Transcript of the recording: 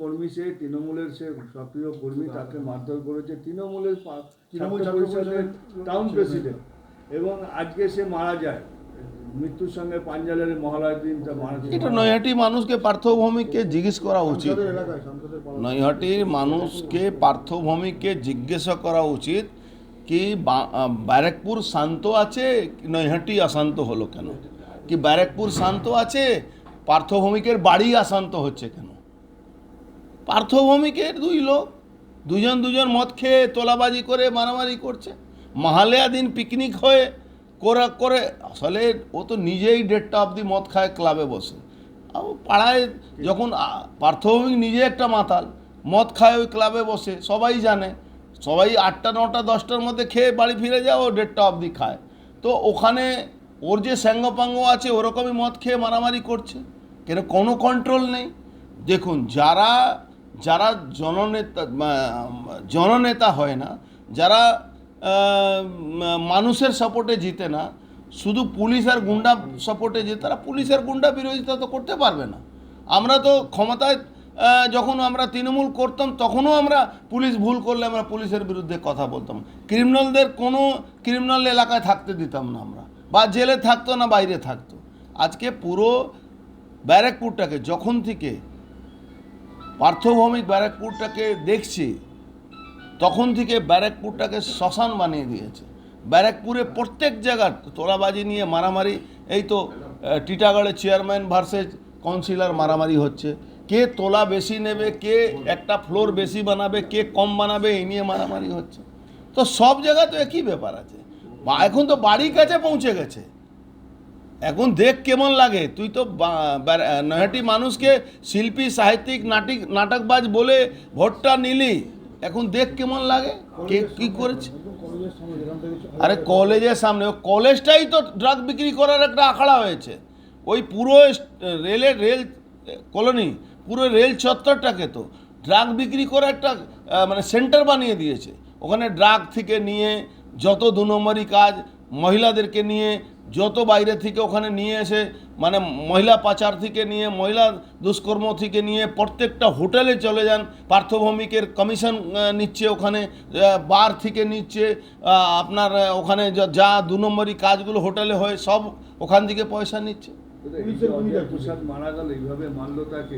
কর্মী সে তৃণমূলের সে সক্রিয় কর্মী তাকে মারধর করেছে। তৃণমূলের তৃণমূল পরিষদের টাউন প্রেসিডেন্ট এবং আজকে সে মারা যায়। মৃত্যুর সঙ্গে পাঞ্জালের মহালয়ার দিন এটা নৈহাটি মানুষকে পার্থভৌমিককে জিজ্ঞেস করা উচিত। নৈহাটির মানুষকে পার্থভৌমিককে জিজ্ঞাসা করা উচিত কি ব্যারাকপুর শান্ত আছে নৈহাটি অশান্ত হলো কেন? কি ব্যারাকপুর শান্ত আছে পার্থভৌমিকের বাড়ি অশান্ত হচ্ছে কেন? পার্থভৌমিকের দুই লোক, দুজন দুজন মদ খেয়ে তোলাবাজি করে মারামারি করছে। মাহালেয়া দিন পিকনিক হয়ে করে করে, আসলে ও তো নিজেই ডেটটা অবধি মদ খায় ক্লাবে বসে। আর পাড়ায় যখন পার্থভৌমিক নিজে একটা মাতাল, মদ খায় ওই ক্লাবে বসে, সবাই জানে। সবাই আটটা, নটা, দশটার মধ্যে খেয়ে বাড়ি ফিরে যায়, ও দেড়টা অবধি খায়। তো ওখানে ওর যে স্যাঙ্গপাঙ্গ আছে, ওরকমই মদ খেয়ে মারামারি করছে। কেন কোনো কন্ট্রোল নেই। দেখুন, যারা যারা জননেতা জননেতা হয় না, যারা মানুষের সাপোর্টে জিতে না, শুধু পুলিশ আর গুন্ডা সাপোর্টে জিতে তারা পুলিশ আর গুন্ডা বিরোধিতা তো করতে পারবে না। আমরা তো ক্ষমতায় যখন আমরা তৃণমূল করতাম, তখনও আমরা পুলিশ ভুল করলে আমরা পুলিশের বিরুদ্ধে কথা বলতাম। ক্রিমিনালদের কোনো ক্রিমিনাল এলাকায় থাকতে দিতাম না আমরা। বা জেলে থাকতো না, বাইরে থাকতো। আজকে পুরো ব্যারাকপুরটাকে, যখন থেকে পার্থভৌমিক ব্যারাকপুরটাকে দেখছি তখন থেকে ব্যারাকপুরটাকে শ্মশান বানিয়ে দিয়েছে। ব্যারাকপুরে প্রত্যেক জায়গার তোলাবাজি নিয়ে মারামারি এই তো আহ, টিটাগড়ের চেয়ারম্যান ভার্সেস কাউন্সিলর মারামারি হচ্ছে। কে তোলা বেশি নেবে কে একটা ফ্লোর বেশি বানাবে কে কম বানাবে এই নিয়ে মারামারি হচ্ছে। তো সব জায়গায় তো একই ব্যাপার আছে। এখন তো বাড়ির কাছে পৌঁছে গেছে। এখন দেখ কেমন লাগে। তুই তো নৈহাটি মানুষকে শিল্পী, সাহিত্যিক, নাটিক, নাটকবাজ বলে ভোটটা নিলি। এখন দেখ কেমন লাগে, কে কি করেছে। আরে কলেজের সামনে, ও কলেজটাই তো ড্রাগ বিক্রি করার একটা আখড়া হয়েছে। ওই পুরো রেলের রেল কলোনি, পুরো রেল চত্বরটাকে তো ড্রাগ বিক্রি করে একটা মানে সেন্টার বানিয়ে দিয়েছে। ওখানে ড্রাগ থেকে নিয়ে যত দু নম্বরই কাজ মহিলাদেরকে নিয়ে যত বাইরে থেকে ওখানে নিয়ে এসে মানে মহিলা পাচার থেকে নিয়ে মহিলা দুষ্কর্ম থেকে নিয়ে প্রত্যেকটা হোটেলে চলে যান পার্থভৌমিকের কমিশন নিচ্ছে ওখানে বার থেকে নিচ্ছে আপনার ওখানে যা- যা দু নম্বরই কাজগুলো হোটেলে হয় সব ওখান থেকে পয়সা নিচ্ছে। মারা গেল এইভাবে তাকে